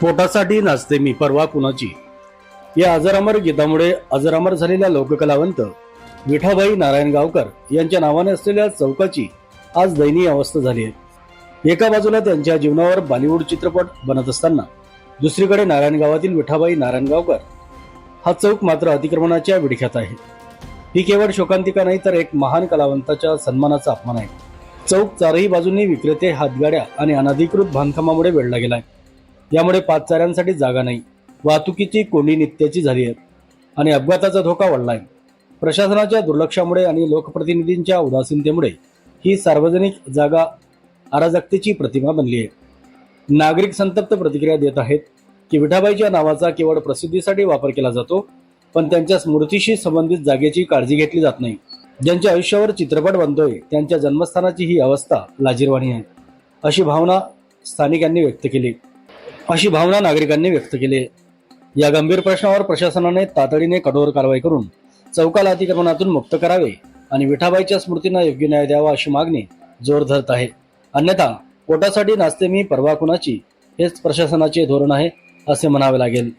पोटासाठी नाचते मी परवा कुणाची? या अजरामर गीतामुळे अजरामर झालेल्या लोककलावंत विठाबाई नारायण गावकर यांच्या नावाने असलेल्या चौकाची आज दयनीय अवस्था झाली आहे. एका बाजूला त्यांच्या जीवनावर बॉलिवूड चित्रपट बनत असताना दुसरीकडे नारायण गावातील विठाबाई नारायण गावकर हा चौक मात्र अतिक्रमणाच्या विडख्यात आहे. ही केवळ शोकांतिका नाही तर एक महान कलावंताच्या सन्मानाचा अपमान आहे. चौक चारही बाजूंनी विक्रेते हातगाड्या आणि अनधिकृत बांधकामामुळे वेढला गेलाय. यामुळे पादचाऱ्यांसाठी जागा नाही. वाहतुकीची कोंडी नित्याची झाली आहे. आणि अपघाताचा धोका वाढलाय. प्रशासनाच्या दुर्लक्षामुळे आणि लोकप्रतिनिधींच्या उदासीनतेमुळे ही सार्वजनिक जागा अराजकतेची प्रतिमा बनली आहे. नागरिक संतप्त प्रतिक्रिया देत आहेत की विठाबाईच्या नावाचा केवळ प्रसिद्धीसाठी वापर केला जातो पण त्यांच्या स्मृतीशी संबंधित जागेची काळजी घेतली जात नाही. ज्यांच्या आयुष्यावर चित्रपट बनतोय त्यांच्या जन्मस्थानाची ही अवस्था लाजीरवाणी आहे अशी भावना स्थानिकांनी व्यक्त केली. अशी भावना नागरिकांनी व्यक्त केली आहे. या गंभीर प्रश्नावर प्रशासनाने तातडीने कठोर कारवाई करून चौकाला अतिक्रमणातून मुक्त करावे आणि विठाबाईच्या स्मृतींना योग्य न्याय द्यावा अशी मागणी जोर धरत आहे अन्यथा पोटासाठी नाचते मी परवा कुणाची हेच प्रशासनाचे धोरण आहे असे म्हणावे लागेल